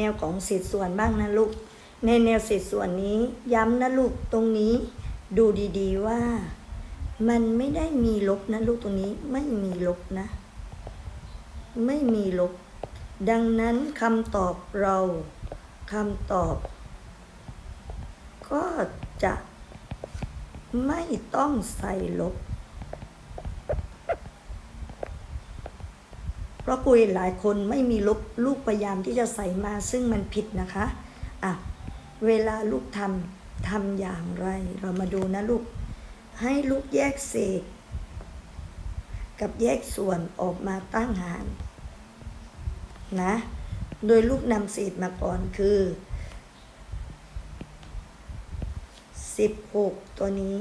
แนวของเศษส่วนบ้างนะลูก ในแนวเศษส่วนนี้ย้ำนะลูกตรงนี้ดูดีๆว่า มันไม่ได้มีลบนะลูกตรงนี้ไม่มีลบนะ ไม่มีลบ ดังนั้นคำตอบเราคำตอบ ก็จะไม่ต้องใส่ลบ เพ ราะคุยหลายคนไม่มีลบลูกพยายามที่จะใส่มาซึ่งมันผิดนะคะอะเวลาลูกทำทำอย่างไร เรามาดูนะลูก ให้ลูกแยกเศษ กับแยกส่วนออกมาตั้งหารนะ โดยลูกนำเศษมาก่อนคือ 16 ตัวนี้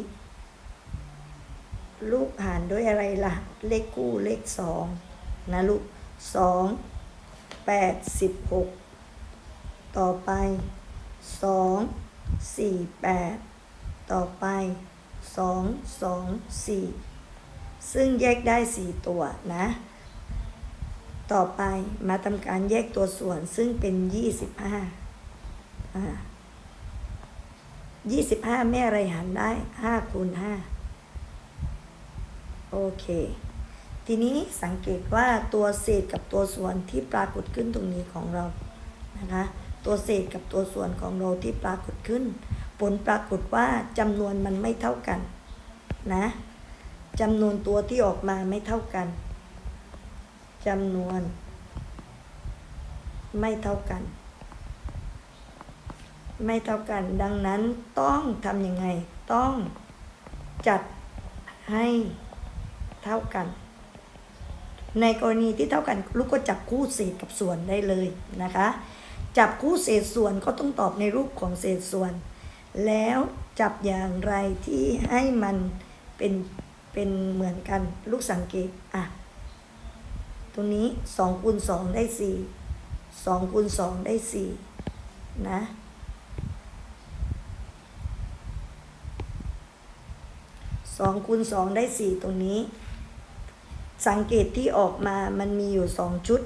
ลูกหารด้วยอะไรล่ะ เลขคู่เลขสองนะลูก สองแปดสิบหกต่อไปสองสี่แปดต่อไปสองสองสี่ซึ่งแยกได้สี่ตัวนะ ต่อไปมาทำการแยกตัวส่วนซึ่งเป็นยี่สิบห้ายี่สิบห้าแม่อะไรหารได้ห้าคูณห้าโอเค ทีนี้สังเกตว่าตัวเศษกับตัวส่วนที่ปรากฏขึ้นตรงนี้ของเรานะคะตัวเศษกับตัวส่วนของเราที่ปรากฏขึ้น ผลปรากฏว่าจำนวนมันไม่เท่ากันนะจำนวนตัวที่ออกมาไม่เท่ากันจำนวน ไม่เท่ากัน ไม่เท่ากัน ดังนั้นต้องทำยังไง ต้องจัดให้เท่ากัน ในกรณีที่เท่ากันลูกก็จับคู่เศษกับส่วนได้เลยนะคะ จับคู่เศษส่วนก็ต้องตอบในรูปของเศษส่วน แล้วจับอย่างไรที่ให้มันเป็นเป็นเหมือนกันลูกสังเกตอะตรงนี้2คูณ2ได้ 4 2คูณ2ได้ 4 นะสองคูณสองได้สี่ตรงนี้ สังเกตที่ออกมามันมีอยู่สองชุด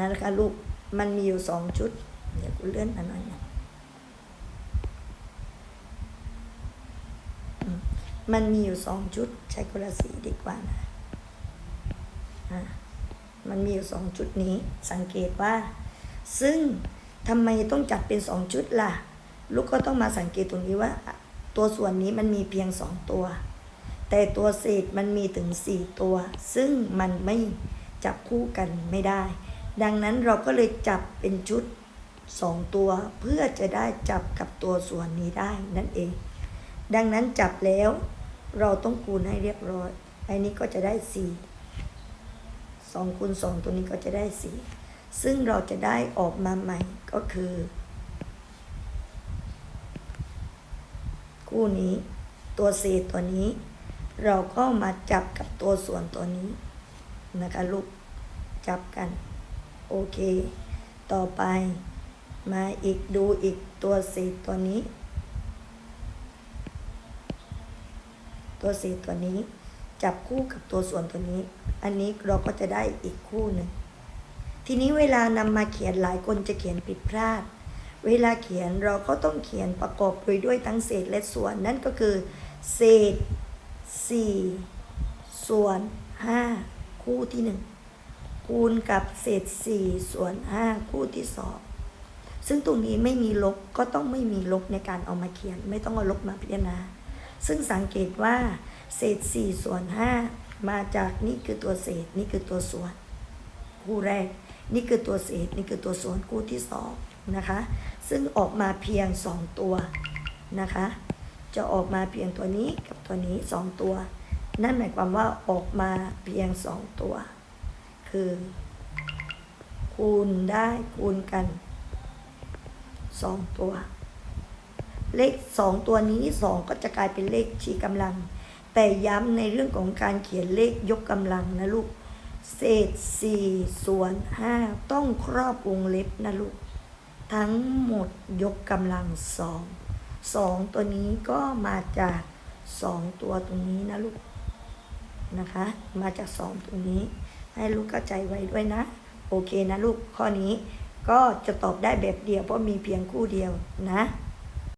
นะคะลูกมันมีอยู่สองชุด เดี๋ยวกูเลื่อนมาหน่อยนะมันมีอยู่สองชุด ใช้คนละสีดีกว่านะอะมันมีอยู่สองชุดนี้ สังเกตว่า ซึ่งทำไมต้องจัดเป็นสองชุดล่ะ ลูกก็ต้องมาสังเกตตรงนี้ว่า ตัวส่วนนี้มันมีเพียงสองตัว แต่ตัวเศษมันมีถึง 4 ตัว ซึ่งมันไม่จับคู่กันไม่ได้ ดังนั้นเราก็เลยจับเป็นชุด 2 ตัว เพื่อจะได้จับกับตัวส่วนนี้ได้นั่นเอง ดังนั้นจับแล้วเราต้องคูณให้เรียบร้อย อันนี้ก็จะได้ 4 2คูณ2ตัวนี้ก็จะได้ 4 ซึ่งเราจะได้ออกมาใหม่ก็คือ คู่นี้ตัวเศษตัวนี้ เราก็มาจับกับตัวส่วนตัวนี้นะคะลูกจับกัน โอเค ต่อไปมาอีกดูอีกตัวเศษตัวนี้ ตัวเศษตัวนี้ จับคู่กับตัวส่วนตัวนี้ อันนี้เราก็จะได้อีกคู่หนึ่งทีนี้เวลานำมาเขียนหลายคนจะเขียนผิดพลาด เวลาเขียนเราก็ต้องเขียนประกอบไปด้วยทั้งเศษและส่วนนั่นก็คือ เศษ 4 ส่วน 5 คู่ที่ 1 คูณกับเศษ 4 ส่วน 5 คู่ที่ 2 ซึ่งตรงนี้ไม่มีลบก็ต้องไม่มีลบในการเอามาเขียน ไม่ต้องเอาลบมาพิจารณา ซึ่งสังเกตว่า เศษ 4 ส่วน 5 มาจากนี่คือตัวเศษนี่คือตัวส่วน คู่แรก นี่คือตัวเศษ นี่คือตัวส่วนคู่ที่สองนะคะ ซึ่งออกมาเพียง 2 ตัวนะคะ จะออกมาเพียงตัวนี้กับตัวนี้ 2 ตัว นั่นหมายความว่าออกมาเพียง 2 ตัว คือ คูณได้คูณกัน 2 ตัว เลข 2 ตัวนี้ 2 ก็จะกลายเป็นเลขชี้กำลัง แต่ย้ำในเรื่องของการเขียนเลขยกกำลังนะลูก เศษ 4 ส่วน 5 ต้องครอบวงเล็บนะลูก ทั้งหมดยกกำลังสอง สองตัวนี้ก็มาจากสองตัวตรงนี้นะลูกนะคะ มาจากสองตรงนี้ ให้ลูกเข้าใจไว้ด้วยนะ โอเคนะลูกข้อนี้ก็จะตอบได้แบบเดียวเพราะมีเพียงคู่เดียวนะ